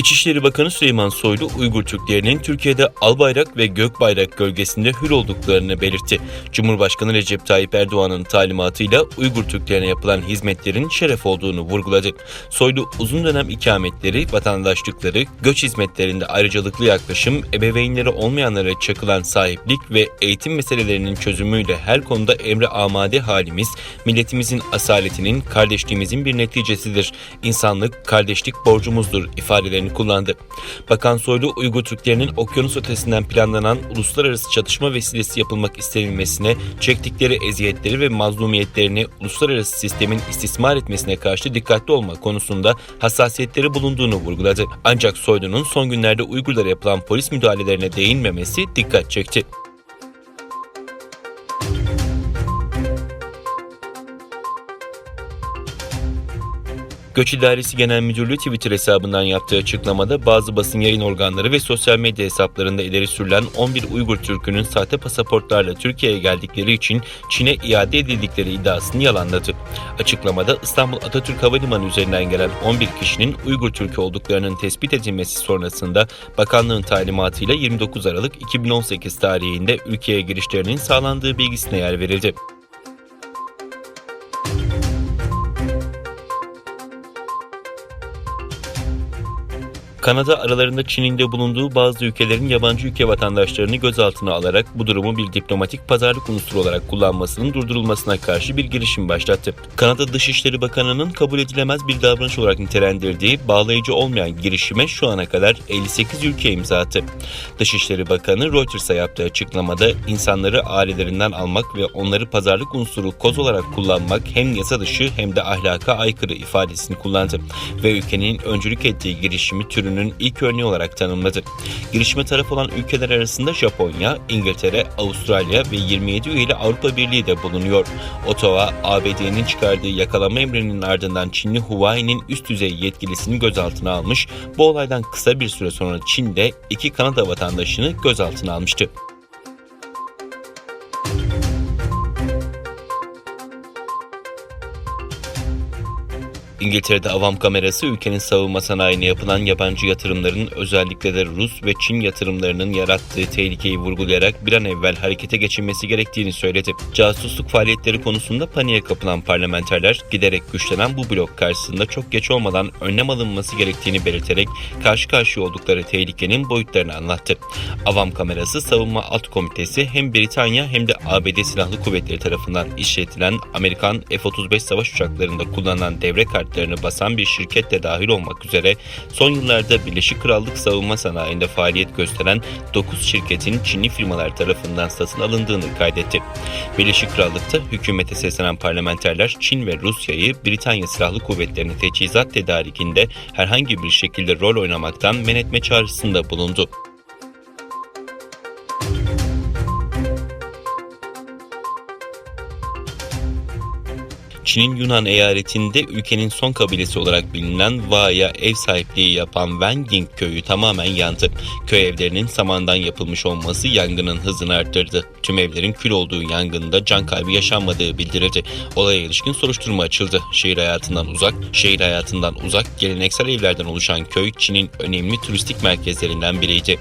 Dışişleri Bakanı Süleyman Soylu, Uygur Türklerinin Türkiye'de Albayrak ve Gökbayrak gölgesinde hür olduklarını belirtti. Cumhurbaşkanı Recep Tayyip Erdoğan'ın talimatıyla Uygur Türklerine yapılan hizmetlerin şeref olduğunu vurguladı. Soylu, uzun dönem ikametleri, vatandaşlıkları, göç hizmetlerinde ayrıcalıklı yaklaşım, ebeveynleri olmayanlara çakılan sahiplik ve eğitim meselelerinin çözümüyle her konuda emre amade halimiz, milletimizin asaletinin, kardeşliğimizin bir neticesidir. İnsanlık, kardeşlik borcumuzdur ifadelerini kullandı. Bakan Soylu, Uygur Türklerinin okyanus ötesinden planlanan uluslararası çatışma vesilesi yapılmak istenilmesine, çektikleri eziyetleri ve mazlumiyetlerini uluslararası sistemin istismar etmesine karşı dikkatli olma konusunda hassasiyetleri bulunduğunu vurguladı. Ancak Soylu'nun son günlerde Uygurlara yapılan polis müdahalelerine değinmemesi dikkat çekti. Göç İdaresi Genel Müdürlüğü Twitter hesabından yaptığı açıklamada bazı basın yayın organları ve sosyal medya hesaplarında ileri sürülen 11 Uygur Türk'ünün sahte pasaportlarla Türkiye'ye geldikleri için Çin'e iade edildikleri iddiasını yalanladı. Açıklamada İstanbul Atatürk Havalimanı üzerinden gelen 11 kişinin Uygur Türk'ü olduklarının tespit edilmesi sonrasında bakanlığın talimatıyla 29 Aralık 2018 tarihinde ülkeye girişlerinin sağlandığı bilgisine yer verildi. Kanada aralarında Çin'in de bulunduğu bazı ülkelerin yabancı ülke vatandaşlarını gözaltına alarak bu durumu bir diplomatik pazarlık unsuru olarak kullanmasının durdurulmasına karşı bir girişim başlattı. Kanada Dışişleri Bakanı'nın kabul edilemez bir davranış olarak nitelendirdiği bağlayıcı olmayan girişime şu ana kadar 58 ülke imza attı. Dışişleri Bakanı Reuters'a yaptığı açıklamada insanları ailelerinden almak ve onları pazarlık unsuru koz olarak kullanmak hem yasa dışı hem de ahlaka aykırı ifadesini kullandı ve ülkenin öncülük ettiği girişimi türünün ilk örneği olarak tanımladı. Girişime taraf olan ülkeler arasında Japonya, İngiltere, Avustralya ve 27 üyeli Avrupa Birliği de bulunuyor. Ottawa, ABD'nin çıkardığı yakalama emrinin ardından Çinli Huawei'nin üst düzey yetkilisini gözaltına almış. Bu olaydan kısa bir süre sonra Çin de iki Kanada vatandaşını gözaltına almıştı. İngiltere'de avam kamerası ülkenin savunma sanayine yapılan yabancı yatırımların özellikle de Rus ve Çin yatırımlarının yarattığı tehlikeyi vurgulayarak bir an evvel harekete geçilmesi gerektiğini söyledi. Casusluk faaliyetleri konusunda paniğe kapılan parlamenterler giderek güçlenen bu blok karşısında çok geç olmadan önlem alınması gerektiğini belirterek karşı karşıya oldukları tehlikenin boyutlarını anlattı. Avam kamerası savunma alt komitesi hem Britanya hem de ABD Silahlı Kuvvetleri tarafından işletilen Amerikan F-35 savaş uçaklarında kullanılan devre kartı kartlarını basan bir şirket de dahil olmak üzere son yıllarda Birleşik Krallık savunma sanayinde faaliyet gösteren 9 şirketin Çinli firmalar tarafından satın alındığını kaydetti. Birleşik Krallık'ta hükümete seslenen parlamenterler Çin ve Rusya'yı Britanya Silahlı Kuvvetleri'nin teçhizat tedarikinde herhangi bir şekilde rol oynamaktan men etme çağrısında bulundu. Çin'in Yunan eyaletinde ülkenin son kabilesi olarak bilinen Va'ya ev sahipliği yapan Wenging köyü tamamen yandı. Köy evlerinin samandan yapılmış olması yangının hızını arttırdı. Tüm evlerin kül olduğu yangında can kaybı yaşanmadığı bildirildi. Olaya ilişkin soruşturma açıldı. Şehir hayatından uzak, şehir hayatından uzak geleneksel evlerden oluşan köy Çin'in önemli turistik merkezlerinden biriydi.